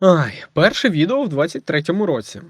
Ай, перше відео в 23-му році.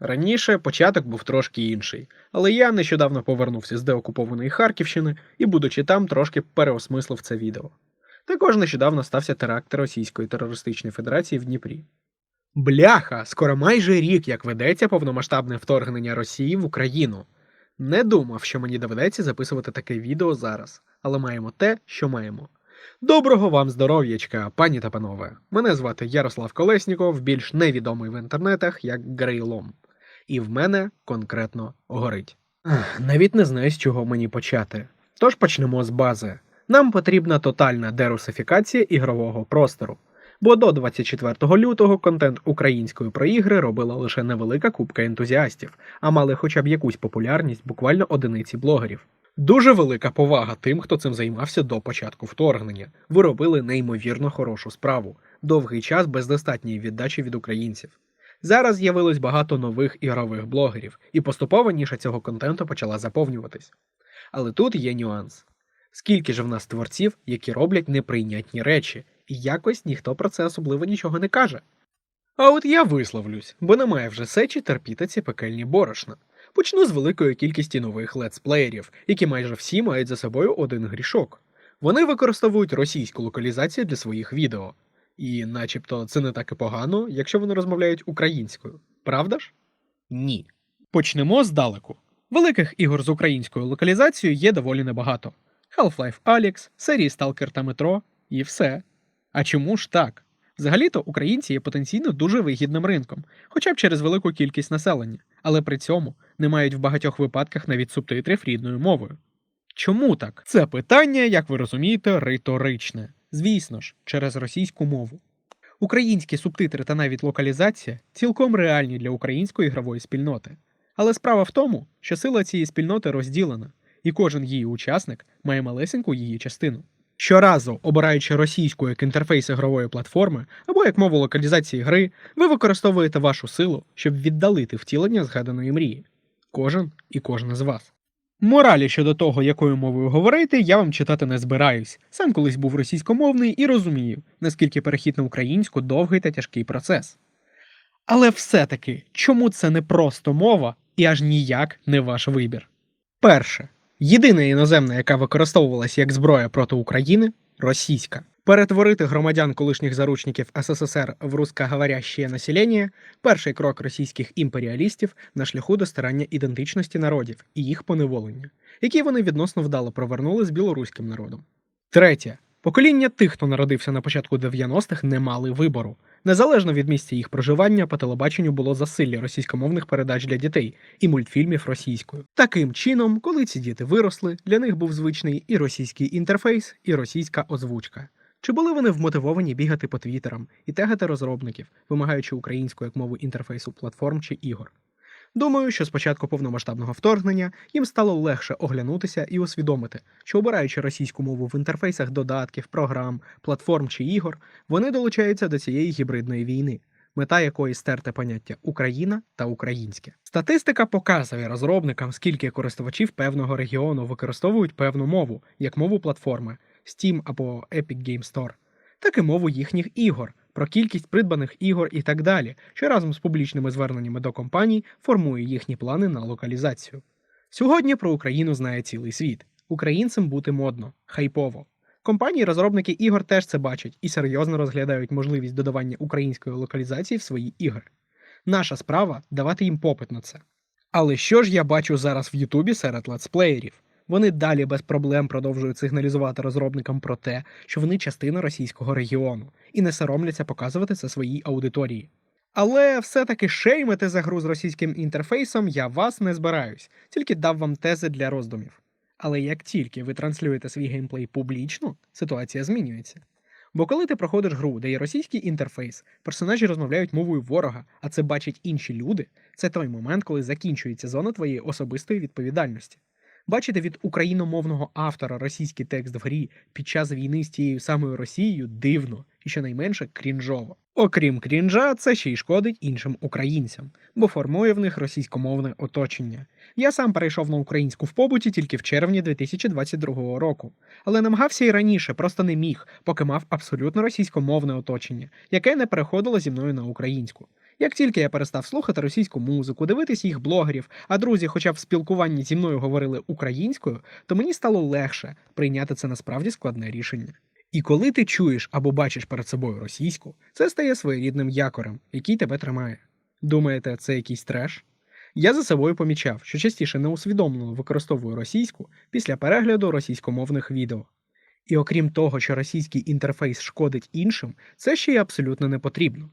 Раніше початок був трошки інший, але я нещодавно повернувся з деокупованої Харківщини і, будучи там, трошки переосмислив це відео. Також нещодавно стався теракт Російської терористичної федерації в Дніпрі. Бляха! Скоро майже рік, як ведеться повномасштабне вторгнення Росії в Україну. Не думав, що мені доведеться записувати таке відео зараз, але маємо те, що маємо. Доброго вам здоров'ячка, пані та панове. Мене звати Ярослав Колесніков, більш невідомий в інтернетах як Грейлом. І в мене конкретно горить. Ах, Навіть не знаю, з чого мені почати. Тож почнемо з бази. Нам потрібна тотальна дерусифікація ігрового простору. Бо до 24 лютого контент української про ігри робила лише невелика купка ентузіастів, а мали хоча б якусь популярність буквально одиниці блогерів. Дуже велика повага тим, хто цим займався до початку вторгнення. Ви робили неймовірно хорошу справу, довгий час без достатньої віддачі від українців. Зараз з'явилось багато нових ігрових блогерів, і поступово ніша цього контенту почала заповнюватись. Але тут є нюанс. Скільки ж в нас творців, які роблять неприйнятні речі, і якось ніхто про це особливо нічого не каже. А от я висловлюсь, бо немає вже сечі терпіти ці пекельні борошна. Почну з великої кількості нових летсплеєрів, які майже всі мають за собою один грішок. Вони використовують російську локалізацію для своїх відео. І начебто це не так і погано, якщо вони розмовляють українською. Правда ж? Ні. Почнемо здалеку. Великих ігор з українською локалізацією є доволі небагато. Half-Life Alyx, серії Stalker та Metro і все. А чому ж так? Взагалі-то українці є потенційно дуже вигідним ринком, хоча б через велику кількість населення, але при цьому не мають в багатьох випадках навіть субтитрів рідною мовою. Чому так? Це питання, як ви розумієте, риторичне. Звісно ж, через російську мову. Українські субтитри та навіть локалізація цілком реальні для української ігрової спільноти. Але справа в тому, що сила цієї спільноти розділена, і кожен її учасник має малесеньку її частину. Щоразу, обираючи російську як інтерфейс ігрової платформи або як мову локалізації гри, ви використовуєте вашу силу, щоб віддалити втілення згаданої мрії. Кожен і кожна з вас. Моралі щодо того, якою мовою говорити, я вам читати не збираюсь. Сам колись був російськомовний і розумію, наскільки перехід на українську довгий та тяжкий процес. Але все-таки, чому це не просто мова і аж ніяк не ваш вибір? Перше. Єдина іноземна, яка використовувалась як зброя проти України російська. Перетворити громадян колишніх заручників СССР в русскоговорящее населення перший крок російських імперіалістів на шляху до старання ідентичності народів і їх поневолення, які вони відносно вдало провернули з білоруським народом. Третє. Покоління тих, хто народився на початку 90-х, не мали вибору. Незалежно від місця їх проживання, по телебаченню було засилля російськомовних передач для дітей і мультфільмів російською. Таким чином, коли ці діти виросли, для них був звичний і російський інтерфейс, і російська озвучка. Чи були вони вмотивовані бігати по твіттерам і тегати розробників, вимагаючи українську як мову інтерфейсу платформ чи ігор? Думаю, що з початку повномасштабного вторгнення їм стало легше оглянутися і усвідомити, що обираючи російську мову в інтерфейсах додатків, програм, платформ чи ігор, вони долучаються до цієї гібридної війни, мета якої стерте поняття Україна та українське. Статистика показує розробникам, скільки користувачів певного регіону використовують певну мову як мову платформи Steam або Epic Game Store, так і мову їхніх ігор про кількість придбаних ігор і так далі, що разом з публічними зверненнями до компаній формує їхні плани на локалізацію. Сьогодні про Україну знає цілий світ. Українцям бути модно, хайпово. Компанії-розробники ігор теж це бачать і серйозно розглядають можливість додавання української локалізації в свої ігри. Наша справа давати їм попит на це. Але що ж я бачу зараз в Ютубі серед летсплеєрів? Вони далі без проблем продовжують сигналізувати розробникам про те, що вони частина російського регіону, і не соромляться показувати це своїй аудиторії. Але все-таки шеймити за гру з російським інтерфейсом я вас не збираюсь, тільки дав вам тези для роздумів. Але як тільки ви транслюєте свій геймплей публічно, ситуація змінюється. Бо коли ти проходиш гру, де є російський інтерфейс, персонажі розмовляють мовою ворога, а це бачать інші люди, це той момент, коли закінчується зона твоєї особистої відповідальності. Бачити від україномовного автора російський текст в грі під час війни з тією самою Росією дивно і щонайменше крінжово. Окрім крінжа, це ще й шкодить іншим українцям, бо формує в них російськомовне оточення. Я сам перейшов на українську в побуті тільки в червні 2022 року, але намагався і раніше, просто не міг, поки мав абсолютно російськомовне оточення, яке не переходило зі мною на українську. Як тільки я перестав слухати російську музику, дивитись їх блогерів, а друзі, хоча в спілкуванні зі мною говорили українською, то мені стало легше прийняти це насправді складне рішення. І коли ти чуєш або бачиш перед собою російську, це стає своєрідним якорем, який тебе тримає. Думаєте, це якийсь треш? Я за собою помічав, що частіше неусвідомлено використовую російську після перегляду російськомовних відео. І окрім того, що російський інтерфейс шкодить іншим, це ще й абсолютно не потрібно.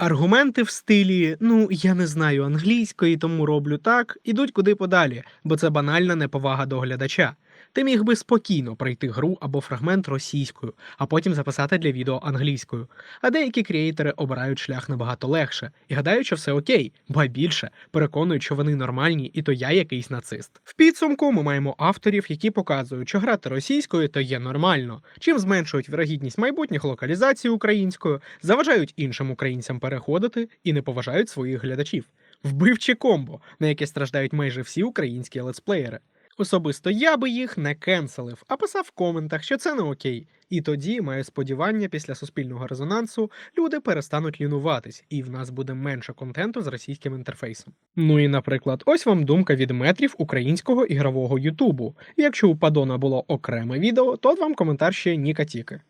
Аргументи в стилі ну я не знаю англійської, тому роблю так, ідуть куди подалі, бо це банальна неповага до глядача. Ти міг би спокійно пройти гру або фрагмент російською, а потім записати для відео англійською. А деякі креатори обирають шлях набагато легше і гадають, що все окей, ба більше переконують, що вони нормальні, і то я якийсь нацист. В підсумку ми маємо авторів, які показують, що грати російською то є нормально, чим зменшують вірогідність майбутніх локалізацій українською, заважають іншим українцям переходити і не поважають своїх глядачів. Вбивче комбо, на яке страждають майже всі українські летсплеєри. Особисто я би їх не кенселив, а писав в коментах, що це не окей. І тоді, маю сподівання, після суспільного резонансу люди перестануть лінуватись, і в нас буде менше контенту з російським інтерфейсом. Ну і, наприклад, ось вам думка від метрів українського ігрового Ютубу. Якщо у Падона було окреме відео, то вам коментар ще Ніка Тіки.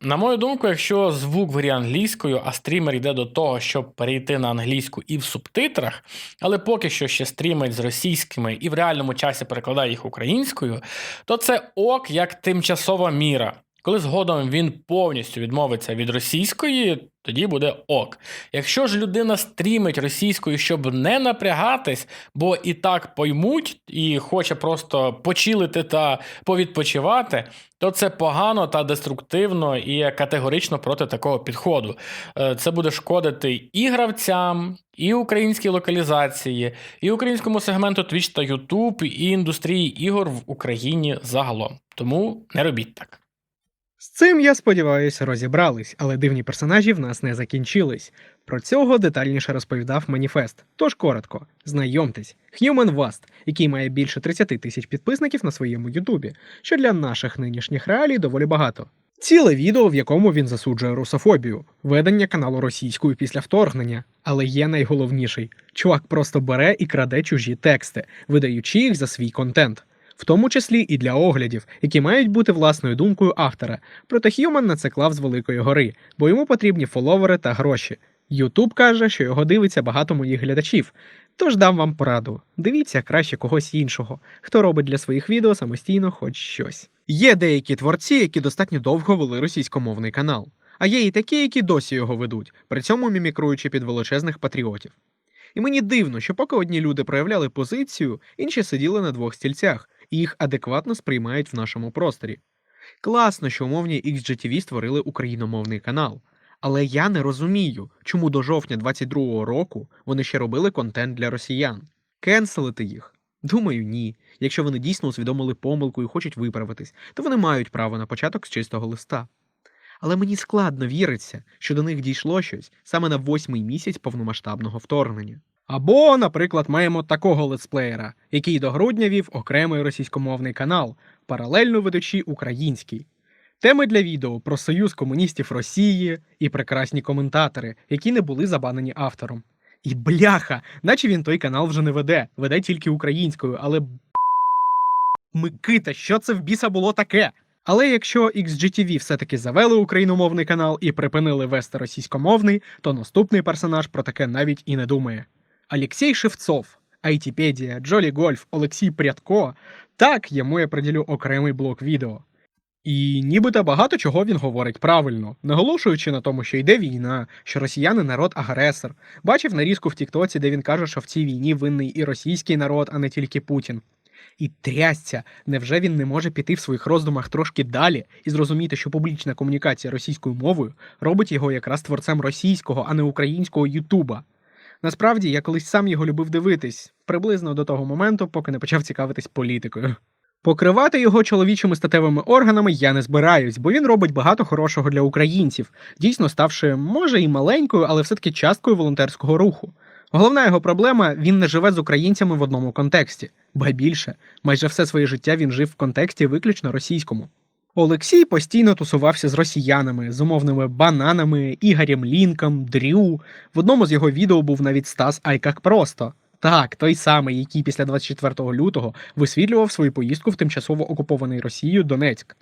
На мою думку, якщо звук в грі англійською, а стрімер йде до того, щоб перейти на англійську і в субтитрах, але поки що ще стрімить з російськими і в реальному часі перекладає їх українською, то це ок як тимчасова міра. Коли згодом він повністю відмовиться від російської, тоді буде ок. Якщо ж людина стрімить російською, щоб не напрягатись, бо і так поймуть, і хоче просто почилити та повідпочивати, то це погано та деструктивно і категорично проти такого підходу. Е, Це буде шкодити і гравцям, і українській локалізації, і українському сегменту Twitch та YouTube, і індустрії ігор в Україні загалом. Тому не робіть так. З цим, я сподіваюся, розібрались, але дивні персонажі в нас не закінчились. Про цього детальніше розповідав маніфест. Тож коротко, знайомтесь, Human Vast, який має більше 30 тисяч підписників на своєму Ютубі, що для наших нинішніх реалій доволі багато. Ціле відео, в якому він засуджує русофобію, ведення каналу російською після вторгнення. Але є найголовніший: чувак просто бере і краде чужі тексти, видаючи їх за свій контент. В тому числі і для оглядів, які мають бути власною думкою автора. Проте Х'юман на це клав з великої гори, бо йому потрібні фоловери та гроші. Ютуб каже, що його дивиться багато моїх глядачів. Тож дам вам пораду: дивіться краще когось іншого, хто робить для своїх відео самостійно хоч щось. Є деякі творці, які достатньо довго вели російськомовний канал, а є і такі, які досі його ведуть, при цьому мімікруючи під величезних патріотів. І мені дивно, що поки одні люди проявляли позицію, інші сиділи на двох стільцях і їх адекватно сприймають в нашому просторі. Класно, що умовні XGTV створили україномовний канал. Але я не розумію, чому до жовтня 22-го року вони ще робили контент для росіян. Кенселити їх? Думаю, ні. Якщо вони дійсно усвідомили помилку і хочуть виправитись, то вони мають право на початок з чистого листа. Але мені складно віриться, що до них дійшло щось саме на восьмий місяць повномасштабного вторгнення. Або, наприклад, маємо такого летсплеєра, який до грудня вів окремий російськомовний канал, паралельно ведучи український. Теми для відео про союз комуністів Росії і прекрасні коментатори, які не були забанені автором. І бляха, наче він той канал вже не веде, веде тільки українською, але Микита, що це в біса було таке? Але якщо XGTV все-таки завели україномовний канал і припинили вести російськомовний, то наступний персонаж про таке навіть і не думає. Алексій Шевцов, Айтіпедія, Джолі Гольф, Олексій Прядко. Так, йому я приділю окремий блок відео. І нібито багато чого він говорить правильно, наголошуючи на тому, що йде війна, що росіяни народ агресор. Бачив нарізку в Тіктоці, де він каже, що в цій війні винний і російський народ, а не тільки Путін. І трясця, невже він не може піти в своїх роздумах трошки далі і зрозуміти, що публічна комунікація російською мовою робить його якраз творцем російського, а не українського Ютуба? Насправді, я колись сам його любив дивитись, приблизно до того моменту, поки не почав цікавитись політикою. Покривати його чоловічими статевими органами я не збираюсь, бо він робить багато хорошого для українців, дійсно ставши, може, і маленькою, але все-таки часткою волонтерського руху. Головна його проблема він не живе з українцями в одному контексті, ба більше, майже все своє життя він жив в контексті виключно російському. Олексій постійно тусувався з росіянами, з умовними бананами, Ігорем Лінком, Дрю. В одному з його відео був навіть Стас Айкак Просто. Так, той самий, який після 24 лютого висвітлював свою поїздку в тимчасово окупований Росією Донецьк.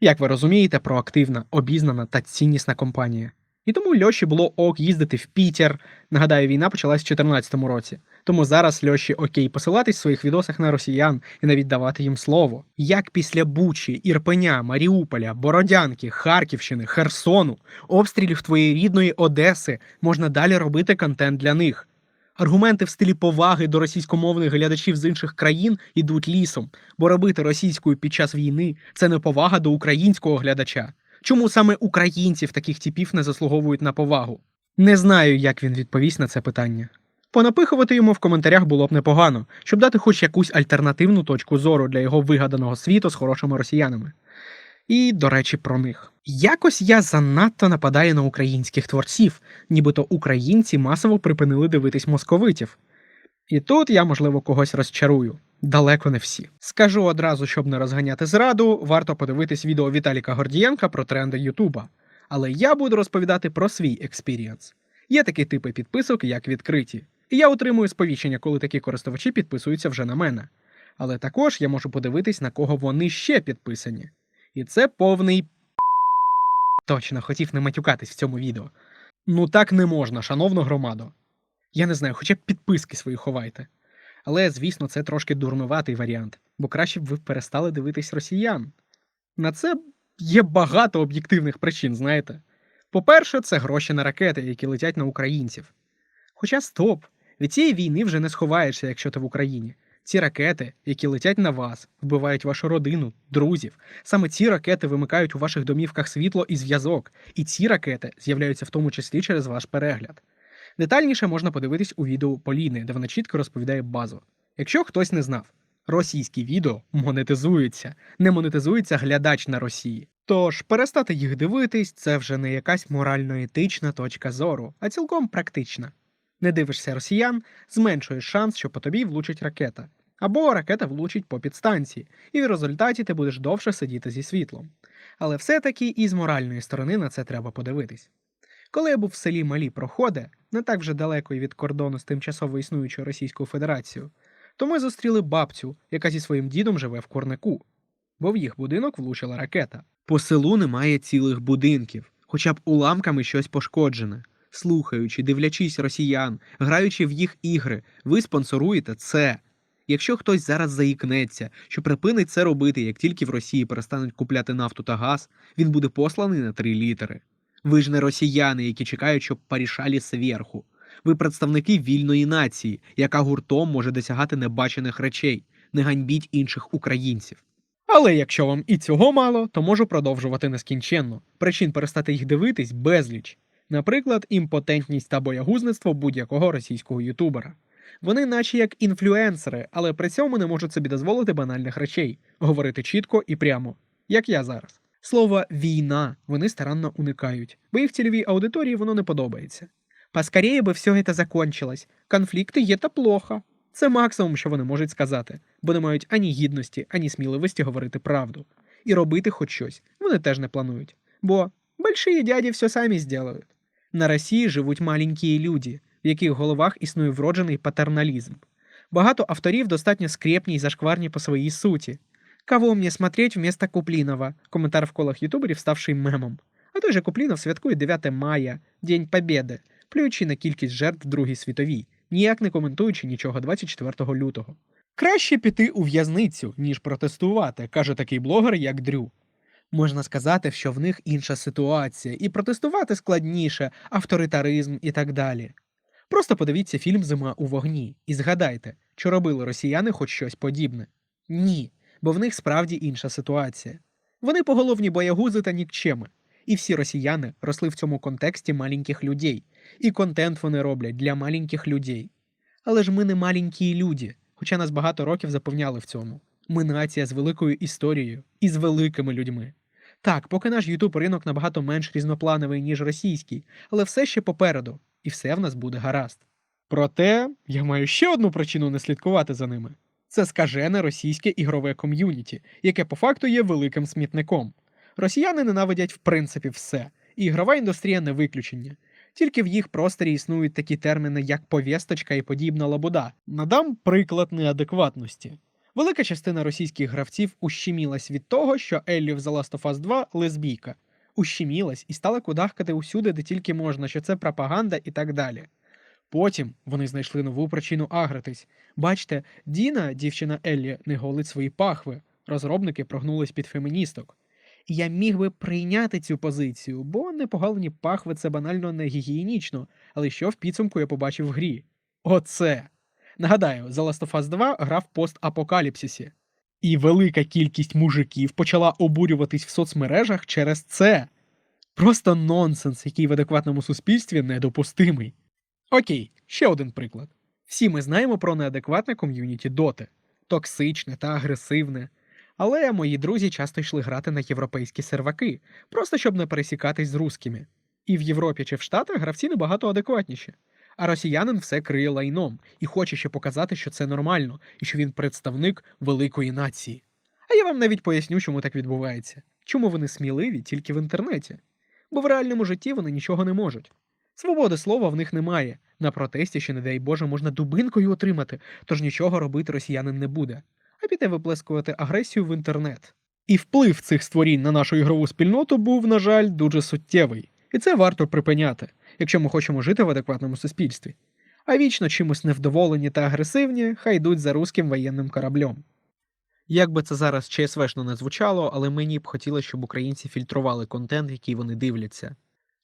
Як ви розумієте, проактивна, обізнана та ціннісна компанія. І тому Льоші було ок їздити в Пітер. Нагадаю, війна почалась в 2014 році. Тому зараз Льоші окей посилатись в своїх відосах на росіян і навіть давати їм слово. Як після Бучі, Ірпеня, Маріуполя, Бородянки, Харківщини, Херсону, обстрілів твоєї рідної Одеси можна далі робити контент для них. Аргументи в стилі поваги до російськомовних глядачів з інших країн ідуть лісом, бо робити російською під час війни це не повага до українського глядача. Чому саме українців таких типів не заслуговують на повагу? Не знаю, як він відповість на це питання. Понапихувати йому в коментарях було б непогано, щоб дати хоч якусь альтернативну точку зору для його вигаданого світу з хорошими росіянами. І, до речі, про них. Якось я занадто нападаю на українських творців, нібито українці масово припинили дивитись московитів. І тут я, можливо, когось розчарую. Далеко не всі. Скажу одразу, щоб не розганяти зраду, варто подивитись відео Віталіка Гордієнка про тренди Ютуба. Але я буду розповідати про свій експірієнс. Є такі типи підписок, як відкриті. І я отримую сповіщення, коли такі користувачі підписуються вже на мене. Але також я можу подивитись, на кого вони ще підписані. І це повний. Точно, хотів не матюкатись в цьому відео. Ну так не можна, шановно громадо. Я не знаю, хоча б підписки свої ховайте. Але, звісно, це трошки дурнуватий варіант, бо краще б ви перестали дивитись росіян. На це є багато об'єктивних причин, знаєте. По-перше, це гроші на ракети, які летять на українців. Хоча стоп, від цієї війни вже не сховаєшся, якщо ти в Україні. Ці ракети, які летять на вас, вбивають вашу родину, друзів. Саме ці ракети вимикають у ваших домівках світло і зв'язок, і ці ракети з'являються в тому числі через ваш перегляд. Детальніше можна подивитись у відео Поліни, де вона чітко розповідає базу. Якщо хтось не знав, російські відео монетизуються, не монетизується глядач на Росії. Тож перестати їх дивитись це вже не якась морально-етична точка зору, а цілком практична. Не дивишся росіян, зменшуєш шанс, що по тобі влучить ракета. Або ракета влучить по підстанції, і в результаті ти будеш довше сидіти зі світлом. Але все-таки і з моральної сторони на це треба подивитись. Коли я був в селі Малі Проходи, не так вже далеко від кордону з тимчасово існуючою Російською Федерацією, то ми зустріли бабцю, яка зі своїм дідом живе в Курнику, бо в їх будинок влучила ракета. По селу немає цілих будинків, хоча б уламками щось пошкоджене. Слухаючи, дивлячись росіян, граючи в їх ігри, ви спонсоруєте це. Якщо хтось зараз заїкнеться, що припинить це робити, як тільки в Росії перестануть купляти нафту та газ, він буде посланий на три літери. Ви ж не росіяни, які чекають, щоб порішалі зверху. Ви представники вільної нації, яка гуртом може досягати небачених речей, не ганьбіть інших українців. Але якщо вам і цього мало, то можу продовжувати нескінченно. Причин перестати їх дивитись безліч. Наприклад, імпотентність та боягузництво будь-якого російського ютубера. Вони наче як інфлюенсери, але при цьому не можуть собі дозволити банальних речей, говорити чітко і прямо, як я зараз. Слово війна вони старанно уникають, бо їх цільовій аудиторії воно не подобається. Поскоріє би все це закончилось. Конфлікти є та плохо. Це максимум, що вони можуть сказати, бо не мають ані гідності, ані сміливості говорити правду. І робити хоч щось вони теж не планують. Бо большие дяді все самі зделають. На Росії живуть маленькі люди, в яких головах існує вроджений патерналізм. Багато авторів достатньо скрепні й зашкварні по своїй суті. Кого мені смотреть вместо Куплінова? Коментар в колах ютуберів ставший мемом. А той же Куплінов святкує 9 мая, День Побєди, плюючи на кількість жертв Другій світовій, ніяк не коментуючи нічого 24 лютого. Краще піти у в'язницю, ніж протестувати, каже такий блогер, як Дрю. Можна сказати, що в них інша ситуація, і протестувати складніше, авторитаризм і так далі. Просто подивіться фільм Зима у вогні і згадайте, чи робили росіяни хоч щось подібне. Ні, бо в них справді інша ситуація. Вони поголовні боягузи та нікчеми. І всі росіяни росли в цьому контексті маленьких людей. І контент вони роблять для маленьких людей. Але ж ми не маленькі люди, хоча нас багато років запевняли в цьому. Ми нація з великою історією і з великими людьми. Так, поки наш Ютуб ринок набагато менш різноплановий, ніж російський, але все ще попереду, і все в нас буде гаразд. Проте я маю ще одну причину не слідкувати за ними. Це скажене російське ігрове ком'юніті, яке по факту є великим смітником. Росіяни ненавидять в принципі все, і ігрова індустрія не виключення. Тільки в їх просторі існують такі терміни, як повісточка і подібна лабуда. Надам приклад неадекватності. Велика частина російських гравців ущемілась від того, що Еллі в The Last of Us 2 лесбійка. Ущемілась і стала кудахкати усюди, де тільки можна, що це пропаганда і так далі. Потім вони знайшли нову причину агритись. Бачте, Діна, дівчина Еллі, не голить свої пахви. Розробники прогнулись під феміністок. І я міг би прийняти цю позицію, бо непоголені пахви це банально не гігієнічно, але що в підсумку я побачив в грі? Оце. Нагадаю, The Last of Us 2 грав в постапокаліпсисі. І велика кількість мужиків почала обурюватись в соцмережах через це. Просто нонсенс, який в адекватному суспільстві недопустимий. Окей, ще один приклад. Всі ми знаємо про неадекватне ком'юніті доти токсичне та агресивне. Але мої друзі часто йшли грати на європейські серваки, просто щоб не пересікатись з рускими. І в Європі чи в Штатах гравці набагато адекватніші. А росіянин все криє лайном і хоче ще показати, що це нормально, і що він представник великої нації. А я вам навіть поясню, чому так відбувається. Чому вони сміливі тільки в інтернеті? Бо в реальному житті вони нічого не можуть. Свободи слова в них немає. На протесті ще, не дай Боже, можна дубинкою отримати, тож нічого робити росіянин не буде, а піде виплескувати агресію в інтернет. І вплив цих створінь на нашу ігрову спільноту був, на жаль, дуже суттєвий. І це варто припиняти, якщо ми хочемо жити в адекватному суспільстві. А вічно чимось невдоволені та агресивні, хай йдуть за руським воєнним кораблем. Як би це зараз ЧСВшно не звучало, але мені б хотілося, щоб українці фільтрували контент, який вони дивляться,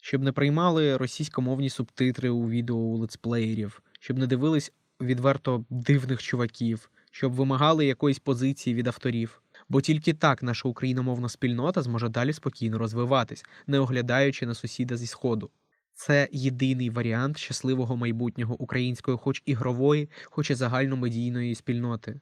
щоб не приймали російськомовні субтитри у відео у летсплеєрів, щоб не дивились відверто дивних чуваків, щоб вимагали якоїсь позиції від авторів. Бо тільки так наша україномовна спільнота зможе далі спокійно розвиватись, не оглядаючи на сусіда зі сходу. Це єдиний варіант щасливого майбутнього української, хоч ігрової, хоч і загальномедійної спільноти.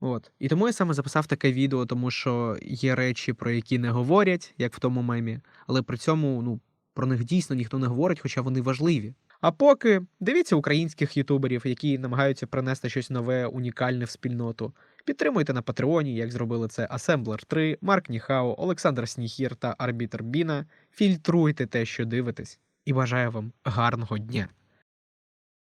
От. І тому я саме записав таке відео, тому що є речі, про які не говорять, як в тому мемі, але при цьому ну, про них дійсно ніхто не говорить, хоча вони важливі. А поки дивіться українських ютуберів, які намагаються принести щось нове, унікальне в спільноту. Підтримуйте на Патреоні, як зробили це Assembler 3, Марк Ніхао, Олександр Сніхір та Арбітер Біна. Фільтруйте те, що дивитесь, і бажаю вам гарного дня!